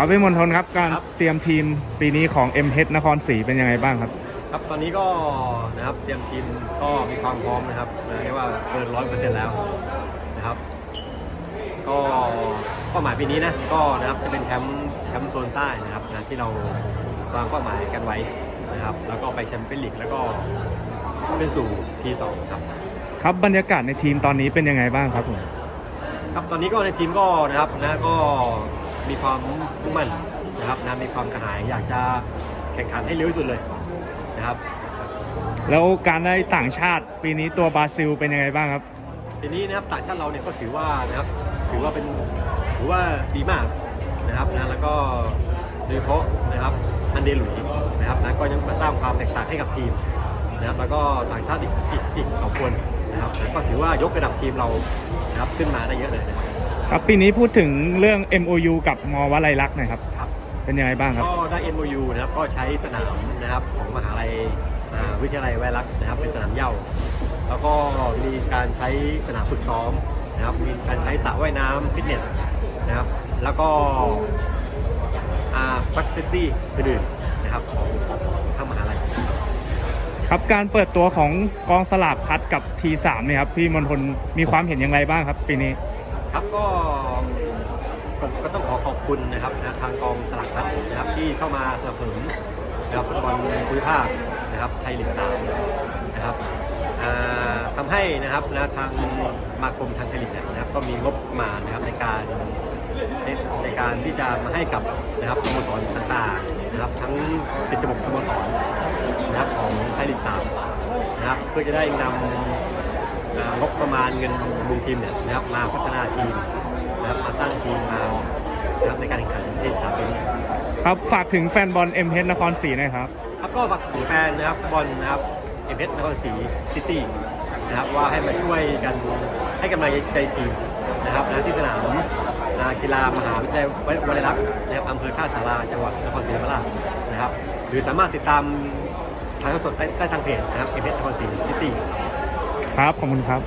ครับพี่มนทนครับการครับ เตรียมทีมปีนี้ของ m h นครศรีเป็นยังไงบ้างครับ ครับตอนนี้ก็นะครับเตรียมทีมก็มีความพร้อมนะครับนะเรียกว่าเกินร้อยเปอร์เซ็นต์แล้วนะครับ ก็เป้าหมายปีนี้นะก็นะครับจะเป็นแชมป์แชมป์โซนใต้นะครับนะที่เราวางเป้าหมายกันไว้นะครับ แล้วก็ไปแชมเปี้ยนลีกแล้วก็ขึ้นสู่ทีสองครับ ครับบรรยากาศในทีมตอนนี้เป็นยังไงบ้างครับผม ครับตอนนี้ก็ในทีมก็นะครับนะก็ มีความมุ่งมั่นนะครับนะมีความกระหายอยากจะแข่งขันให้เร็วที่สุดเลยนะครับ แล้วการได้ต่างชาติปีนี้ตัวบราซิลเป็นยังไงบ้างครับ ทีนี้นะครับต่างชาติเราเนี่ยก็ถือว่านะครับถือว่าเป็นถือว่าดีมากนะครับนะแล้วก็โดยเฉพาะนะครับอันเดหลุยนะครับนะก็ยังมาสร้างความแตกต่างให้กับทีม นะครับแล้วก็ต่างชาติอีกอีกอีกสองคนนะครับนะก็ถือว่ายกระดับทีมเรานะครับขึ้นมาได้เยอะเลยนะครับ ครับปีนี้พูดถึงเรื่อง MOU กับมวลัยลักษณ์หน่อยครับ ครับ เป็นยังไงบ้างครับ ก็ได้ MOU นะครับก็ใช้สนามนะครับของมหาลัยอ่าวิทยาลัยไวรักษ์นะครับเป็นสนามเหย้าแล้วก็มีการใช้สนามฝึกซ้อมนะครับมีการใช้สระว่ายน้ำฟิตเนสนะครับแล้วก็อ่าฟัคซิตี้อื่นๆนะครับของของทางมหาลัยครับ ครับการเปิดตัวของกองสลากพัดกับ T3 เนี่ยครับพี่มนทนมีความเห็นอย่างไรบ้างครับปีนี้ ครับก็ก็ก็ต้องขอขอบคุณนะครับนะทางกองสลากพัดนะครับที่เข้ามาสนับสนุนนะครับฟุตบอลภูมิภาคนะครับไทยลีกสามนะครับอ่าทำให้นะครับนะทางสมาคมทางไทยลีกเนี่ยนะครับก็มีงบประมาณนะครับในการในในการที่จะมาให้กับนะครับสโมสรต่างๆนะครับทั้ง76สโมสร ลีกสามนะครับเพื่อจะได้นำอ่างบประมาณเงินบำรุงทีมเนี่ยนะครับมาพัฒนาทีมนะครับมาสร้างทีมมานะครับในการแข่งขันที่สามปีนี้ครับฝากถึงแฟนบอล m h นครศรีหน่อยครับครับก็ฝากถึงแฟนนะครับฟุตบอลนะครับเอเนครศรีซิตี้นะครับว่าให้มาช่วยกันให้กำลังใจทีมนะครับนะที่สนามอ่ากีฬามหาวิทยาลัยวลัยลักษณ์นะครับอำเภอท่าสาราจังหวัดนครศรีธรรมราชนะครับ หรือสามารถติดตาม ทางสดได้ได้ทางเพจนะครับเอเนครศรีซิตี้ ครับ ขอบคุณครับ